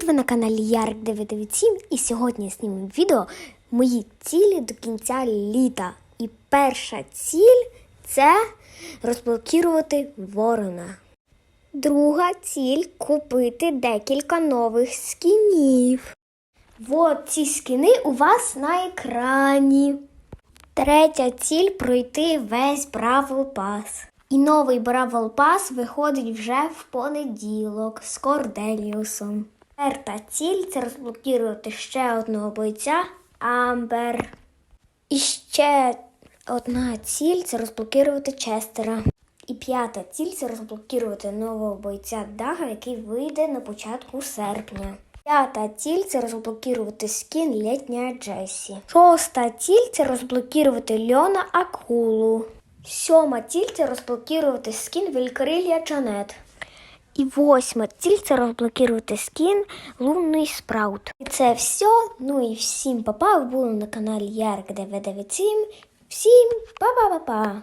Привіт! Ви на каналі Ярик 997 і сьогодні знімемо відео мої цілі до кінця літа. І перша ціль це розблокувати ворона. Друга ціль купити декілька нових скінів. Вот ці скіни у вас на екрані. Третя ціль пройти весь Бравл Пас. І новий Бравл Пас виходить вже в понеділок з Корделіусом. Четверта ціль це розблокувати ще одного бойця Амбер. І ще одна ціль це розблокувати Честера. І п'ята ціль це розблокувати нового бойця Дага, який вийде на початку серпня. П'ята ціль це розблокувати скін літня Джесі. Шоста ціль це розблокувати Льона Акулу. Сьома ціль це розблокувати скін Велькрилля Джанет. І восьма ціль це розблокувати скін Лунний Спраут. І це все. Ну і всім па-па. Ви були на каналі Ярик 997. Всім па-па-па-па!